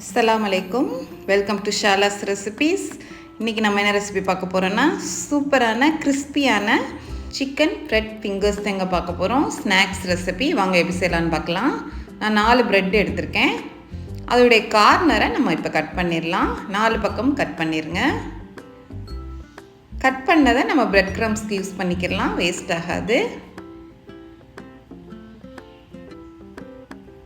அஸ்லாம் அலைக்கும். Welcome to ஷாலாஸ் recipes இன்றைக்கி நம்ம என்ன ரெசிபி பார்க்க போகிறோன்னா சூப்பரான கிறிஸ்பியான சிக்கன் ப்ரெட் ஃபிங்கர்ஸ் தாங்க பார்க்க போகிறோம் ஸ்நாக்ஸ் ரெசிபி வாங்க எப்படி செய்யலான்னு பார்க்கலாம். நான் நாலு ப்ரெட் எடுத்திருக்கேன். அதோடைய கார்னரை நம்ம இப்போ கட் பண்ணிடலாம் நாலு பக்கம் கட் பண்ணிடுங்க கட் பண்ணதை நம்ம ப்ரெட் க்ரம்ஸ்க்கு யூஸ் பண்ணிக்கலாம் வேஸ்ட் ஆகாது.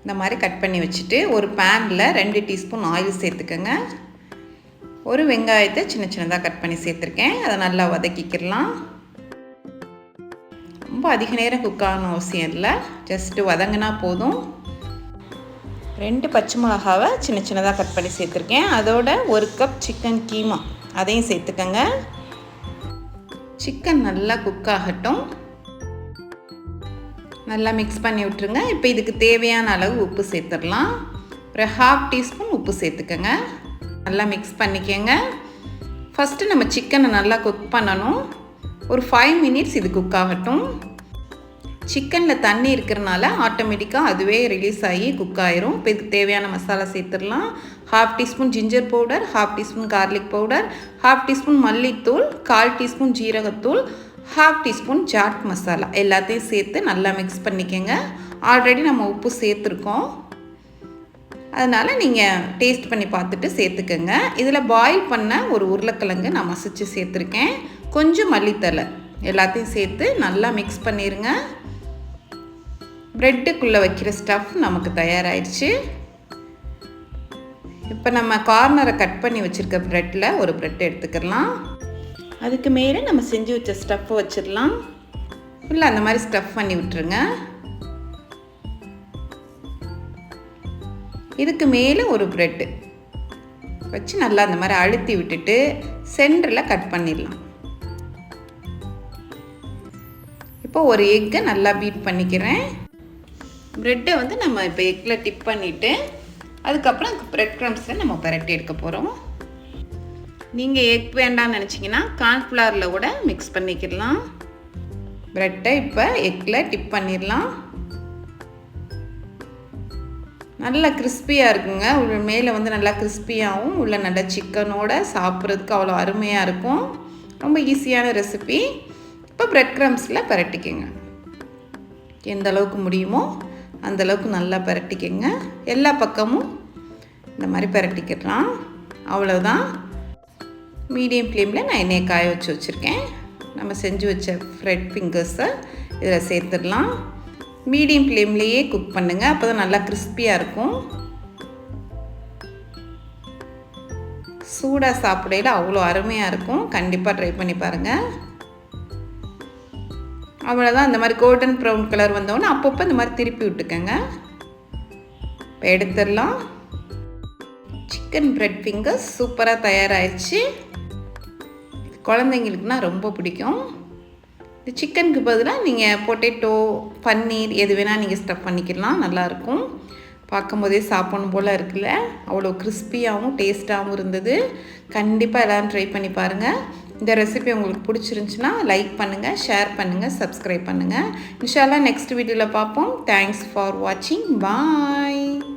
இந்த மாதிரி கட் பண்ணி வச்சுட்டு ஒரு பேனில் ரெண்டு டீஸ்பூன் ஆயில் சேர்த்துக்கோங்க. ஒரு வெங்காயத்தை சின்ன சின்னதாக கட் பண்ணி சேர்த்துருக்கேன். அதை நல்லா வதக்கிக்கிடலாம். ரொம்ப அதிக நேரம் குக் ஆகணும் அவசியம் இல்லை. ஜஸ்ட்டு வதங்கினா போதும். ரெண்டு பச்சை மிளகாவை சின்ன சின்னதாக கட் பண்ணி சேர்த்துருக்கேன். அதோட ஒரு கப் சிக்கன் கீமா அதையும் சேர்த்துக்கோங்க. சிக்கன் நல்லா குக் ஆகட்டும். நல்லா மிக்ஸ் பண்ணி விட்டுருங்க. இப்போ இதுக்கு தேவையான அளவு உப்பு சேர்த்துடலாம். ஒரு ஹாஃப் டீஸ்பூன் உப்பு சேர்த்துக்கோங்க. நல்லா மிக்ஸ் பண்ணிக்கோங்க. ஃபஸ்ட்டு நம்ம சிக்கனை நல்லா குக் பண்ணணும். ஒரு ஃபைவ் மினிட்ஸ் இது குக் ஆகட்டும். சிக்கனில் தண்ணி இருக்கிறனால ஆட்டோமேட்டிக்காக அதுவே ரிலீஸ் ஆகி குக் ஆயிரும். இப்போ இதுக்கு தேவையான மசாலா சேர்த்துடலாம். Half teaspoon ginger powder half teaspoon garlic powder half teaspoon மல்லித்தூள் கால் டீஸ்பூன் ஜீரகத்தூள் ஹாஃப் டீஸ்பூன் சாட் மசாலா எல்லாத்தையும் சேர்த்து நல்லா மிக்ஸ் பண்ணிக்கோங்க. ஆல்ரெடி நம்ம உப்பு சேர்த்துருக்கோம். அதனால் நீங்கள் டேஸ்ட் பண்ணி பார்த்துட்டு சேர்த்துக்கோங்க. இதில் பாயில் பண்ண ஒரு உருளைக்கிழங்கு நான் மசிச்சு சேர்த்துருக்கேன். கொஞ்சம் மல்லித்தலை எல்லாத்தையும் சேர்த்து நல்லா மிக்ஸ் பண்ணிடுங்க ப்ரெட்டுக்குள்ளே வைக்கிற ஸ்டஃப் நமக்கு தயாராகிடுச்சு இப்போ நம்ம கார்னரை கட் பண்ணி வச்சுருக்க ப்ரெட்டில் ஒரு ப்ரெட் எடுத்துக்கலாம். அதுக்கு மேலே நம்ம செஞ்சு வச்ச ஸ்டஃப்பை வச்சிடலாம். ஃபுல்லாக அந்த மாதிரி ஸ்டஃப் பண்ணி விட்டுருங்க. இதுக்கு மேலே ஒரு ப்ரெட்டு வச்சு நல்லா அந்த மாதிரி அழுத்தி விட்டுட்டு சென்டரில் கட் பண்ணிடலாம். இப்போ ஒரு எக்கை நல்லா பீட் பண்ணிக்கிறேன். ப்ரெட்டை வந்து நம்ம இப்போ எக்கில் டிப் பண்ணிவிட்டு அதுக்கப்புறம் ப்ரெட் க்ரம்ஸை நம்ம பரட்டி எடுக்க போகிறோம் நீங்கள் எக் வேண்டாம்னு நினச்சிங்கன்னா கார்ன்ஃப்ளவரில் கூட மிக்ஸ் பண்ணிக்கிடலாம் ப்ரெட்டை இப்போ எக்கில் டிப் பண்ணிடலாம். நல்லா கிறிஸ்பியாக இருக்குங்க. உள்ள மேலே வந்து நல்லா கிறிஸ்பியாகவும் உள்ள நல்லா சிக்கனோட சாப்பிட்றதுக்கு அவ்வளோ அருமையாக இருக்கும். ரொம்ப ஈஸியான ரெசிபி இப்போ ப்ரெட் க்ரம்ஸில் பரட்டிக்கோங்க. எந்த அளவுக்கு முடியுமோ அந்தளவுக்கு நல்லா பரட்டிக்கோங்க. எல்லா பக்கமும் இந்த மாதிரி பரட்டிக்கிடலாம் அவ்வளோதான் மீடியம் ஃப்ளேமில் நான் எண்ணெயை காய வச்சு வச்சுருக்கேன். நம்ம செஞ்சு வச்ச ஃப்ரெட் ஃபிங்கர்ஸை இதில் சேர்த்துடலாம். மீடியம் ஃப்ளேம்லேயே குக் பண்ணுங்கள் அப்போ தான் நல்லா கிறிஸ்பியாக இருக்கும். சூடாக சாப்பிடையில் அவ்வளோ அருமையாக இருக்கும். கண்டிப்பாக ட்ரை பண்ணி பாருங்கள் அவ்வளோதான். இந்த மாதிரி கோல்டன் ப்ரௌன் கலர் வந்தோடனே அப்பப்போ இந்த மாதிரி திருப்பி விட்டுக்கோங்க. இப்போ எடுத்துடலாம். சிக்கன் ப்ரெட் ஃபிங்கர்ஸ் சூப்பராக தயாராகிடுச்சு குழந்தைங்களுக்குனா ரொம்ப பிடிக்கும். இந்த சிக்கனுக்கு பதிலாக நீங்கள் பொட்டேட்டோ பன்னீர் எது வேணால் நீங்கள் ஸ்டஃப் பண்ணிக்கலாம் நல்லாயிருக்கும். பார்க்கும்போதே சாப்பிடணும் போல் இருக்குல்ல? அவ்வளோ கிறிஸ்பியாகவும் டேஸ்ட்டாகவும் இருந்தது. கண்டிப்பாக எல்லோரும் ட்ரை பண்ணி பாருங்கள் இந்த ரெசிபி உங்களுக்கு பிடிச்சிருந்துச்சின்னா லைக் பண்ணுங்கள் ஷேர் பண்ணுங்கள் சப்ஸ்கிரைப் பண்ணுங்கள் இன்ஷால்லாம் நெக்ஸ்ட் வீடியோவில் பார்ப்போம். தேங்க்ஸ் ஃபார் வாட்சிங் பாய்